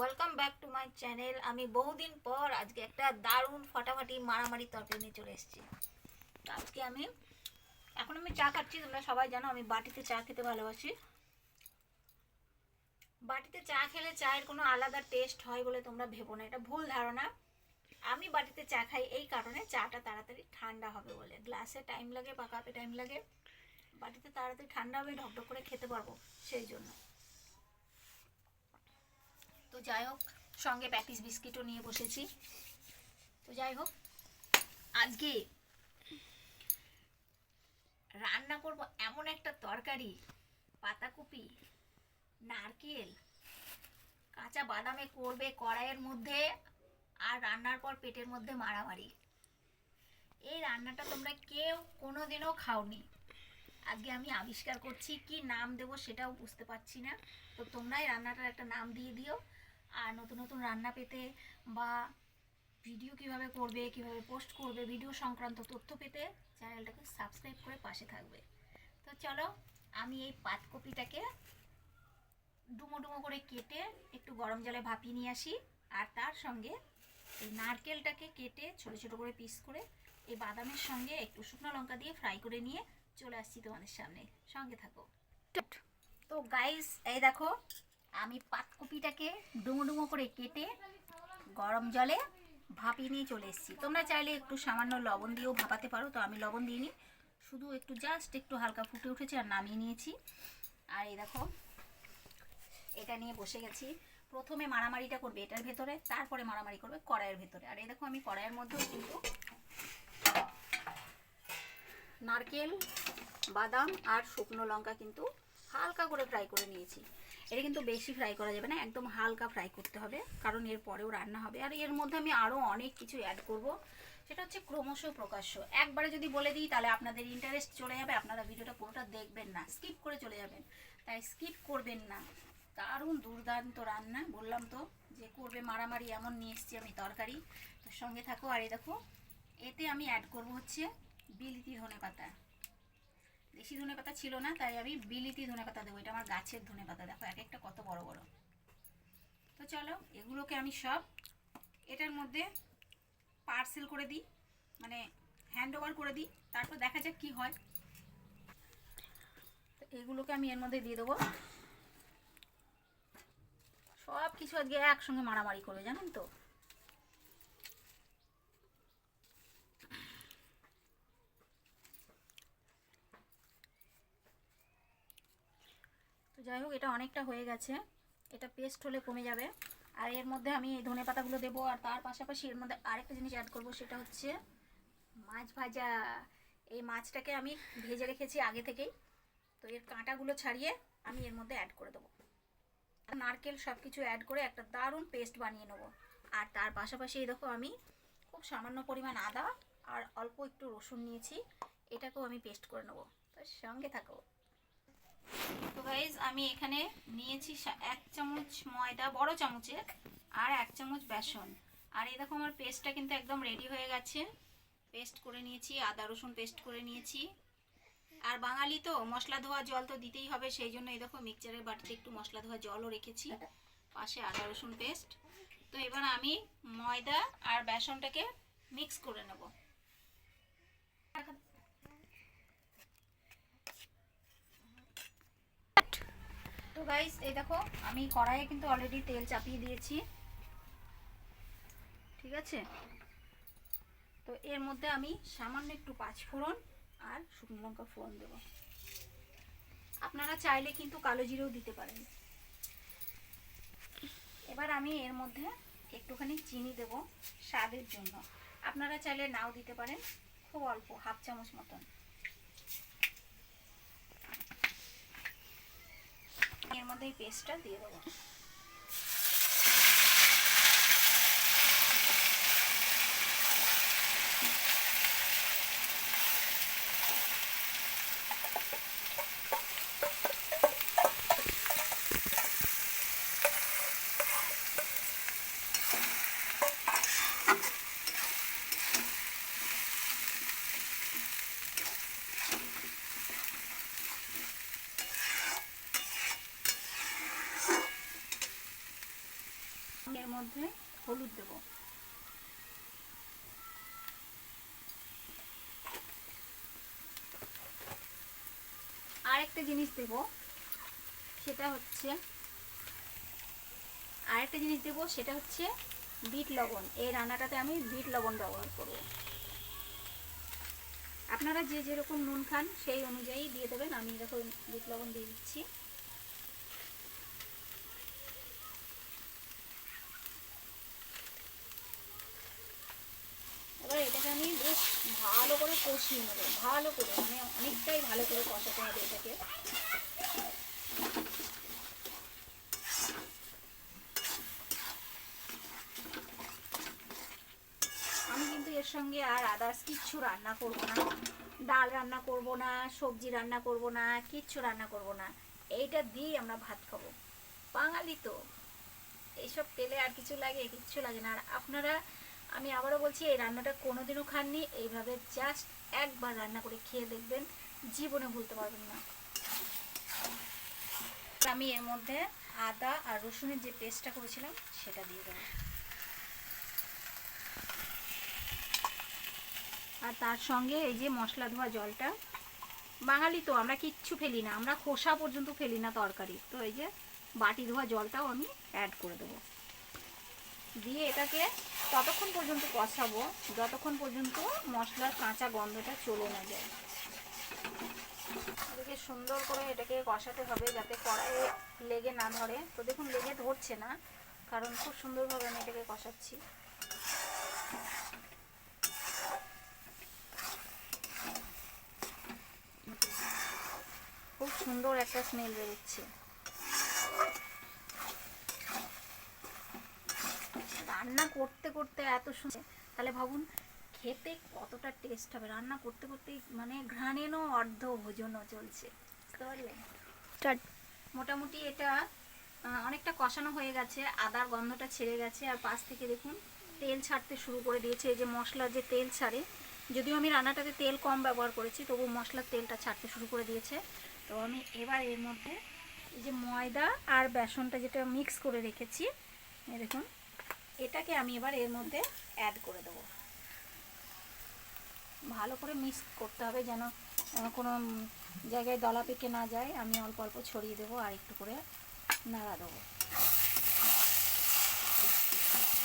Welcome back to my channel আমি বহুদিন পর আজকে একটা দারুণ ফাটাফাটি মারামারি তরকারি নিয়ে চলে এসেছি। আজকে আমি, এখন আমি চা খাচ্ছি, তোমরা সবাই জানো আমি বাটিতে চা খেতে ভালোবাসি। বাটিতে চা খেলে চায়ের কোনো আলাদা টেস্ট হয় বলে তোমরা ভেবো না, এটা ভুল ধারণা। আমি বাটিতে চা খাই এই কারণে চাটা তাড়াতাড়ি ঠান্ডা হবে বলে। গ্লাসে টাইম লাগে বা কাপে টাইম লাগে। বাটিতে তাড়াতাড়ি ঠান্ডা হবে ঢকঢক করে খেতে পারব, সেই জন্য। তো যাই হোক, সঙ্গে প্যাটিস বিস্কিটও নিয়ে বসেছি। তো যাই হোক, আজকে রান্না করব এমন একটা তরকারি, পাতাকপি, নারকেল, কাঁচা বাদামে করবে কড়াইয়ের মধ্যে আর রান্নার পর পেটের মধ্যে মারামারি। এই রান্নাটা তোমরা কেউ কোনোদিনও খাওনি। আজকে আমি আবিষ্কার করছি, কি নাম দেব সেটাও বুঝতে পারছি না। তো তোমরাই রান্নাটার একটা নাম দিয়ে দিও। আর নতুন নতুন রান্না পেতে বা ভিডিও কীভাবে করবে, কীভাবে পোস্ট করবে, ভিডিও সংক্রান্ত তথ্য পেতে চ্যানেলটাকে সাবস্ক্রাইব করে পাশে থাকবে। তো চলো, আমি এই পাতকপিটাকে ডুমো ডুমো করে কেটে একটু গরম জলে ভাপিয়ে নিয়ে আসি। আর তার সঙ্গে এই নারকেলটাকে কেটে ছোট ছোট করে পিস করে এই বাদামের সঙ্গে একটু শুকনো লঙ্কা দিয়ে ফ্রাই করে নিয়ে চলে আসছি তোমাদের সামনে। সঙ্গে থাকো। তো গাইস, এই দেখো আমি পাতকপিটাকে ডুমো ডুমো করে কেটে গরম জলে ভাপিয়ে নিয়ে চলে এসেছি। তোমরা চাইলে একটু সামান্য লবণ দিয়েও ভাপাতে পারো, তো আমি লবণ দিইনি। শুধু একটু জাস্ট একটু হালকা ফুটে উঠেছে আর নামিয়ে নিয়েছি। আর এই দেখো, এটা নিয়ে বসে গেছি। প্রথমে মারামারিটা করবে এটার ভেতরে, তারপরে মারামারি করবে কড়াইয়ের ভেতরে। আর এই দেখো, আমি কড়াইয়ের মধ্যেও কিন্তু নারকেল, বাদাম আর শুকনো লঙ্কা কিন্তু হালকা করে ফ্রাই করে নিয়েছি। এটা কিন্তু বেশি ফ্রাই করা যাবে না, একদম হালকা ফ্রাই করতে হবে, কারণ এর পরেও রান্না হবে। আর এর মধ্যে আমি আরও অনেক কিছু অ্যাড করব, সেটা হচ্ছে ক্রমশ প্রকাশ্য। একবারে যদি বলে দিই, তাহলে আপনাদের ইন্টারেস্ট চলে যাবে, আপনারা ভিডিওটা পুরোটা দেখবেন না স্কিপ করে চলে যাবেন। তাই স্কিপ করবেন না। দারুণ দুর্দান্ত রান্না, বললাম তো যে করবে মারামারি এমন নিয়ে এসেছি আমি তরকারি। তো সঙ্গে থাকো, আর এই দেখো, এতে আমি অ্যাড করব হচ্ছে বিলিতি ধনে পাতা দেশি ধনে পাতা ছিল না, তাই আমি বিলিতি ধনে পাতা দেবো। এটা আমার গাছের ধনে পাতা দেখো এক একটা কত বড় বড়। তো চলো, এগুলোকে আমি সব এটার মধ্যে পার্সেল করে দিই মানে হ্যান্ড ওভার করে দিই, তারপর দেখা যাক কি হয়। তো এগুলোকে আমি এর মধ্যে দিয়ে দেবো। সব কিছু আজকে একসঙ্গে মারামারি করবে, জানেন তো? যাই হোক, এটা অনেকটা হয়ে গেছে। এটা পেস্ট হলে কমে যাবে। আর এর মধ্যে আমি এই ধনে পাতাগুলো দেবো। আর তার পাশাপাশি এর মধ্যে আরেকটা জিনিস অ্যাড করব, সেটা হচ্ছে মাছ ভাজা। এই মাছটাকে আমি ভেজে রেখেছি আগে থেকেই। তো এর কাঁটাগুলো ছাড়িয়ে আমি এর মধ্যে অ্যাড করে দেবো। নারকেল সব কিছু অ্যাড করে একটা দারুণ পেস্ট বানিয়ে নেব। আর তার পাশাপাশি এই দেখো আমি খুব সামান্য পরিমাণ আদা আর অল্প একটু রসুন নিয়েছি। এটাকেও আমি পেস্ট করে নেব। তো সঙ্গে থাকো। তো গাইজ আমি এখানে নিয়েছি এক চামচ ময়দা, বড় চামচের, আর এক চামচ বেসন। আর এই দেখো আমার পেস্টটা কিন্তু একদম রেডি হয়ে গেছে। পেস্ট করে নিয়েছি, আদা, রসুন পেস্ট করে নিয়েছি। আর বাঙালি তো, মশলা ধোয়া জল তো দিতেই হবে, সেই জন্য এই দেখো মিক্সচারের বাটিতে একটু মশলা ধোয়া জলও রেখেছি। পাশে আদা, রসুন পেস্ট তো এবার আমি ময়দা আর বেসনটাকে মিক্স করে নেব। তো গাইস এই দেখো, আমি কড়াইয়ে কিন্তু অলরেডি তেল চাপিয়ে দিয়েছি। ঠিক আছে? তো এর মধ্যে আমি সামান্য একটু পাঁচ ফোড়ন আর শুকনো লঙ্কা ফোড়ন দেব। আপনারা চাইলে কিন্তু কালো জিরেও দিতে পারেন। এবার আমি এর মধ্যে একটুখানি চিনি দেব স্বাদের জন্য। আপনারা চাইলে নাও দিতে পারেন, খুব অল্প, হাফ চামচ মতন। এর মধ্যে এই পেস্টটা দিয়ে দেবো। মধ্যে হলুদ দেব। আরেকটা জিনিস দেব, সেটা হচ্ছে, আরেকটা জিনিস দেব, সেটা হচ্ছে বিট লবণ। এই রান্নাটাতে আমি বিট লবণ ব্যবহার করব। আপনারা যে যেরকম নুন খান, সেই অনুযায়ী দিয়ে দেবেন। আমি দেখো বিট লবণ দিয়ে দিচ্ছি এবার এটাকে আমি বেশ ভালো করে কষিয়ে নেব। ভালো করে মানে অনেকটাই ভালো করে কষাতে হবে এটাকে। আমি কিন্তু এর সঙ্গে আর আদার্স কিচ্ছু রান্না করব না। ডাল রান্না করব না, সবজি রান্না করব না, কিচ্ছু রান্না করব না। এইটা দিয়েই আমরা ভাত খাব। বাঙালি তো, এইসব তেলে আর কিছু লাগে, কিচ্ছু লাগে না। আর আপনারা, আমি আবারও বলছি, এই রান্নাটা কোনোদিনও খাননি। এইভাবে জাস্ট একবার রান্না করে খেয়ে দেখবেন, জীবনে ভুলতে পারবেন না। আমি এর মধ্যে আদা আর রসুনের যে পেস্টটা করেছিলাম, সেটা দিয়ে দেবো। আর তার সঙ্গে এই যে মশলা ধোয়া জলটা, বাঙালি তো আমরা কিচ্ছু ফেলি না, আমরা খোসা পর্যন্ত ফেলি না তরকারি। তো এই যে বাটি ধোয়া জলটাও আমি অ্যাড করে দেবো। দিয়ে এটাকে ততক্ষণ পর্যন্ত কষাবো, যতক্ষণ পর্যন্ত মশলার কাঁচা গন্ধটা চলে না যায়। এটাকে সুন্দর করে এটাকে কষাতে হবে যাতে কড়াইয়ে লেগে না ধরে। তো দেখুন, লেগে ধরছে না, কারণ খুব সুন্দরভাবে আমি এটাকে কষাচ্ছি। খুব সুন্দর একটা স্মেল বেরোচ্ছে। রান্না করতে করতে এত সুন্দর। তাহলে ভাবুন খেতে কতটা টেস্ট হবে? রান্না করতে করতে মানে ঘ্রাণেনও অর্ধ ভোজনও চলছে। বুঝতে পারলেন? মোটামুটি এটা অনেকটা কষানো হয়ে গেছে আদার গন্ধটা ছেড়ে গেছে আর পাশ থেকে দেখুন তেল ছাড়তে শুরু করে দিয়েছে। এই যে মশলার যে তেল ছাড়ে যদিও আমি রান্নাটাতে তেল কম ব্যবহার করেছি তবু মশলার তেলটা ছাড়তে শুরু করে দিয়েছে। তো আমি এবার এর মধ্যে এই যে ময়দা আর বেসনটা যেটা মিক্স করে রেখেছি দেখুন এটাকে আমি এবার এর মধ্যে অ্যাড করে দেবো। ভালো করে মিক্স করতে হবে যেন কোনো জায়গায় দলা পেকে না যায়। আমি অল্প অল্প ছড়িয়ে দেবো আর একটু করে নাড়া দেবো।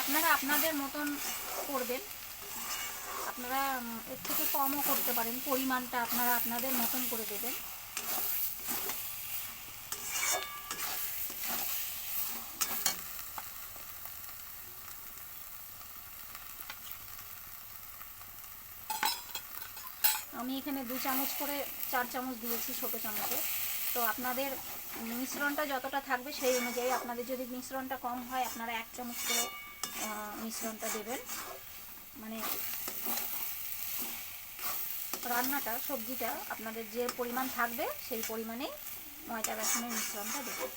আপনারা আপনাদের মতন করবেন। আপনারা এর থেকে কমও করতে পারেন। পরিমাণটা আপনারা আপনাদের মতন করে দেবেন আমি এখানে দু চামচ করে, চার চামচ দিয়েছি ছোটো চামচে। তো আপনাদের মিশ্রণটা যতটা থাকবে সেই অনুযায়ী আপনাদের যদি মিশ্রণটা কম হয়, আপনারা এক চামচ করে মিশ্রণটা দেবেন। মানে রান্নাটা, সবজিটা আপনাদের যে পরিমাণ থাকবে সেই পরিমাণেই ময়দা বেসনের মিশ্রণটা দেবেন।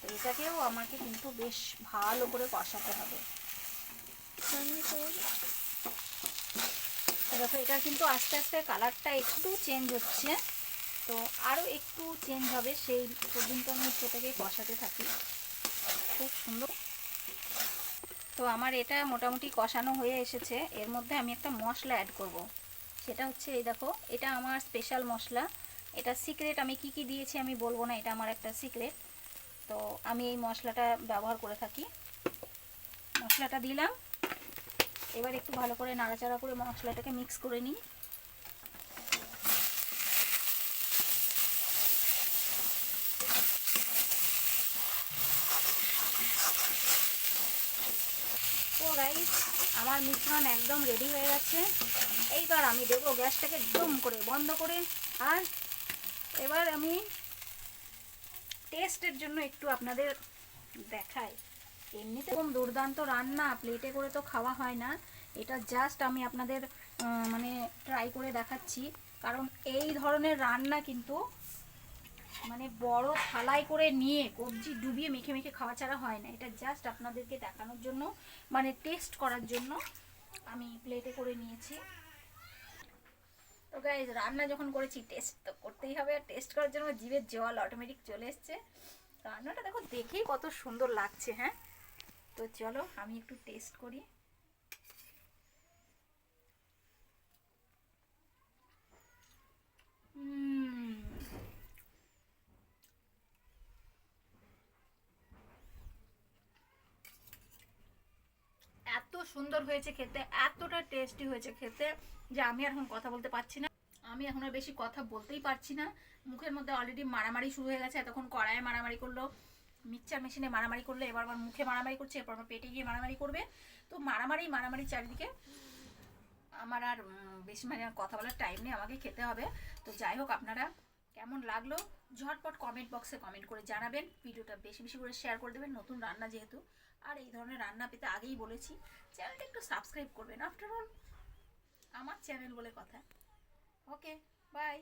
তো এটাকেও আমাকে কিন্তু বেশ ভালো করে কষাতে হবে। দেখো, এটা কিন্তু আস্তে আস্তে কালারটা একটু চেঞ্জ হচ্ছে। তো আরও একটু চেঞ্জ হবে, সেই পর্যন্ত আমি সেটাকে কষাতে থাকি। খুব সুন্দর। তো আমার এটা মোটামুটি কষানো হয়ে এসেছে। এর মধ্যে আমি একটা মশলা অ্যাড করব। সেটা হচ্ছে এই দেখো, এটা আমার স্পেশাল মশলা। এটা সিক্রেট আমি কি কি দিয়েছি আমি বলব না, এটা আমার একটা সিক্রেট তো আমি এই মশলাটা ব্যবহার করে থাকি। মশলাটা দিলাম। এবার একটু ভালো করে নাড়াচাড়া করে মশলাটাকে মিক্স করে নিই। আমার মিশ্রণ একদম রেডি হয়ে গেছে। এইবার আমি দেবো গ্যাসটাকে একদম করে, বন্ধ করে। আর এবার আমি টেস্টের জন্য একটু আপনাদের দেখাই। এমনিতে এরকম দুর্দান্ত রান্না প্লেটে করে তো খাওয়া হয় না। এটা জাস্ট আমি আপনাদের মানে ট্রাই করে দেখাচ্ছি। কারণ এই ধরনের রান্না কিন্তু মানে বড় থালাই করে নিয়ে কবজি ডুবিয়ে মেখে মেখে খাওয়া ছাড়া হয় না। এটা জাস্ট আপনাদেরকে দেখানোর জন্য মানে টেস্ট করার জন্য আমি প্লেটে করে নিয়েছি। তো গাইজ রান্না যখন করেছি টেস্ট তো করতেই হবে। আর টেস্ট করার জন্য জিভের জল অটোমেটিক চলে এসছে। রান্নাটা দেখো, দেখেই কত সুন্দর লাগছে হ্যাঁ? তো চলো আমি একটু টেস্ট করি। এত সুন্দর হয়েছে খেতে, এতটা টেস্টি হয়েছে খেতে যে আমি এখন কথা বলতে পারছি না। আমি এখন আর বেশি কথা বলতেই পারছি না। মুখের মধ্যে অলরেডি মারামারি শুরু হয়ে গেছে, এতক্ষণ কড়াইয়ে মারামারি করল। মিক্সচার মেশিনে মারামারি করলে, এবার আমার মুখে মারামারি করছে, এরপর আমার পেটে গিয়ে মারামারি করবে। তো মারামারি মারামারি চারিদিকে আমার আর বেশি মানে কথা বলার টাইম নেই, আমাকে খেতে হবে। তো যাই হোক, আপনারা কেমন লাগল? ঝটপট কমেন্ট বক্সে কমেন্ট করে জানাবেন। ভিডিওটা বেশি বেশি করে শেয়ার করে দেবেন, নতুন রান্না যেহেতু। আর এই ধরনের রান্না পেতে আগেই বলেছি চ্যানেলটা একটু সাবস্ক্রাইব করবেন। আফটার অল আমার চ্যানেল বলে কথা। Okay bye